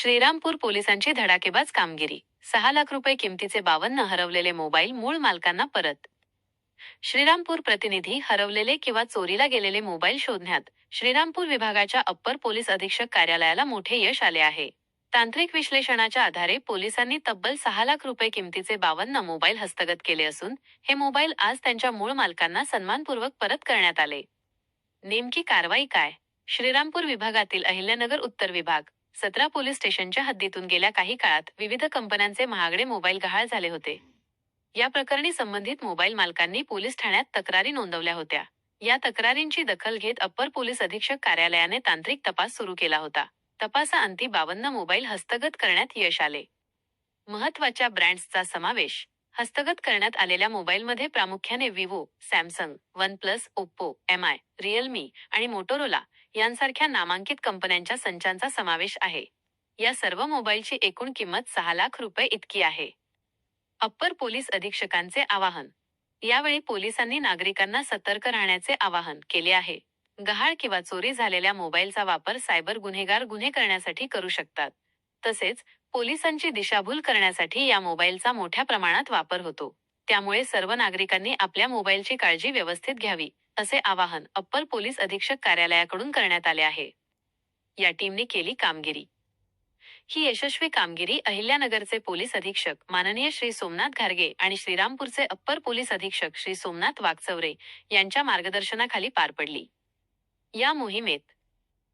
श्रीरामपूर पोलिसांची धडाकेबाज कामगिरी. सहा लाख रुपये किमतीचे बावन्न हरवलेले मोबाईल मूळ मालकांना परत. श्रीरामपूर प्रतिनिधी हरवलेले किंवा चोरीला गेलेले मोबाईल शोधण्यात श्रीरामपूर विभागाच्या अप्पर पोलीस अधीक्षक कार्यालयाला मोठे यश आले आहे. तांत्रिक विश्लेषणाच्या आधारे पोलिसांनी तब्बल सहा लाख रुपये किमतीचे बावन्न मोबाईल हस्तगत केले असून हे मोबाईल आज त्यांच्या मूळ मालकांना सन्मानपूर्वक परत करण्यात आले. नेमकी कारवाई काय? श्रीरामपूर विभागातील अहिल्यानगर उत्तर विभाग. सतरा पोलीस स्टेशनच्या हद्दीतून गेल्या काही काळात विविध कंपन्यांचे महागडे मोबाईल गहाळ झाले होते. या प्रकरणी संबंधित मोबाईल मालकांनी पोलीस ठाण्यात तक्रारी नोंदवल्या होत्या. या तक्रारींची दखल घेत अप्पर पोलीस अधीक्षक कार्यालयाने तांत्रिक तपास सुरू केला होता. तपासाअंती बावन्न मोबाईल हस्तगत करण्यात यश आले. महत्त्वाच्या ब्रँड्सचा समावेश. हस्तगत करण्यात आलेल्या मोबाईलमध्ये प्रामुख्याने Vivo Samsung OnePlus Oppo M I Realme आणि मोटोरोला यांसारख्या नामांकित कंपन्यांच्या संचांचा समावेश आहे. या सर्व मोबाईलची एकूण किंमत सहा लाख रुपये इतकी आहे. अप्पर पोलीस अधीक्षकांचे आवाहन. यावेळी पोलिसांनी नागरिकांना सतर्क राहण्याचे आवाहन केले आहे. गहाळ किंवा चोरी झालेल्या मोबाईलचा वापर सायबर गुन्हेगार गुन्हे करण्यासाठी करू शकतात. तसेच पोलिसांची दिशाभूल करण्यासाठी या मोबाईलचा मोठ्या प्रमाणात वापर होतो. त्यामुळे सर्व नागरिकांनी आपल्या मोबाईलची काळजी व्यवस्थित घ्यावी. असे आवाहन अप्पर पोलीस अधीक्षक कार्यालयाकडून करण्यात आले आहे. या टीमने केली कामगिरी. ही यशस्वी कामगिरी अहिल्यानगरचे पोलीस अधीक्षक माननीय श्री सोमनाथ घारगे आणि श्रीरामपूरचे अप्पर पोलीस अधीक्षक श्री सोमनाथ वागचौरे यांच्या मार्गदर्शनाखाली पार पडली. या मोहिमेत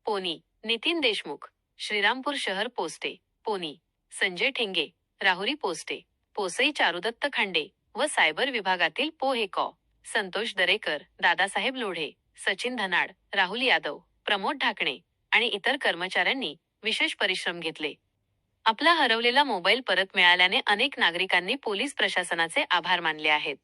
पोनी नितीन देशमुख श्रीरामपूर शहर पोस्टे पोनी संजय ठेंगे राहुरी पोस्टे पोसई चारुदत्त खांडे व सायबर विभागातील पोहे कॉ. संतोष दरेकर दादासाहेब लोढे सचिन धनाड राहुल यादव प्रमोद ढाकणे आणि इतर कर्मचाऱ्यांनी विशेष परिश्रम घेतले. आपला हरवलेला मोबाईल परत मिळाल्याने अनेक नागरिकांनी पोलीस प्रशासनाचे आभार मानले आहेत.